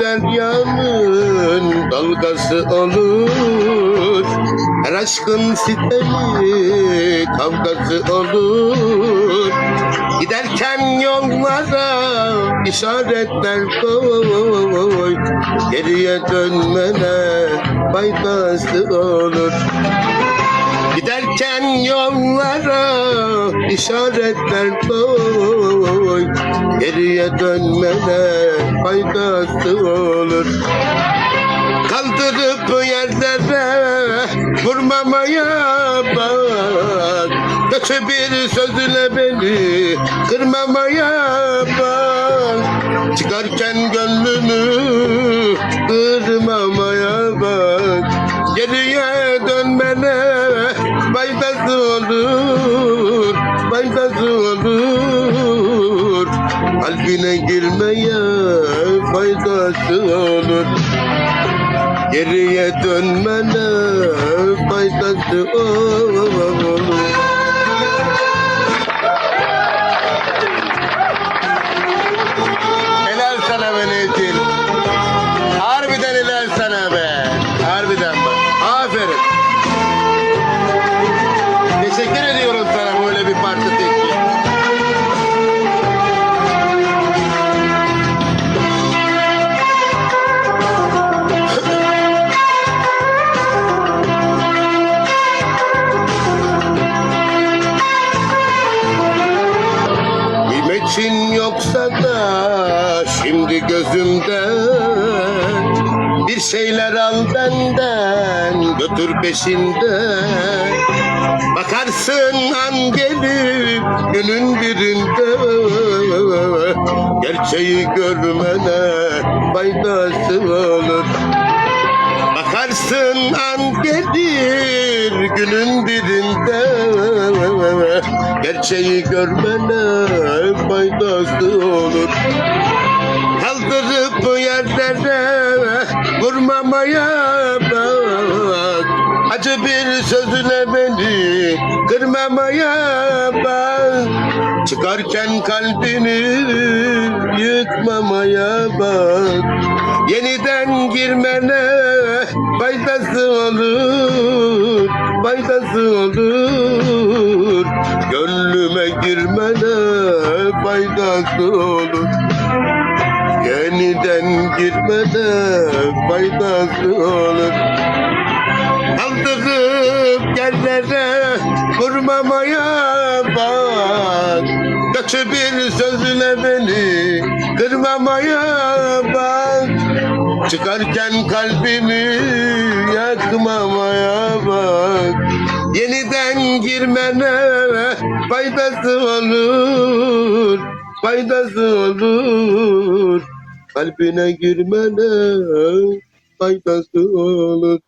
deryanın dalgası olur. Her aşkın siteli kavgası olur. Giderken yollara işaretler koy. Geriye dönmene faydası olur. Giderken yollara işaretler koy Geriye dönmene faydası olur. Kaldırıp yerlere vurmamaya bak. Kötü bir sözle beni kırmamaya bak. Çıkarken gönlümü Kalbine girmeye faydası olur Geriye dönmene faydası olur Helal sana be Necil. Harbiden helal sana be. Harbiden bak. Aferin. Şimdi gözümde Bir şeyler al benden götür peşinde Bakarsın an gelip günün birinde. Gerçeği görmene faydası olur Bakarsın an gelir günün birinde. Gerçeği görmene faydası olur. Kaldırıp yerlere vurmamaya bak. Acı bir sözüne beni kırmamaya bak. Çıkarken kalbini yıkmamaya bak. Yeniden girmene faydası olur Faydası olur. Gönlüme girmene faydası olur. Yeniden girmene faydası olur. Kaldırıp yerlere vurmamaya bak. Kötü bir sözle beni kırmamaya Çıkarken kalbimi yakmamaya bak. Yeniden girmene faydası olur Faydası olur. Kalbine girmene faydası olur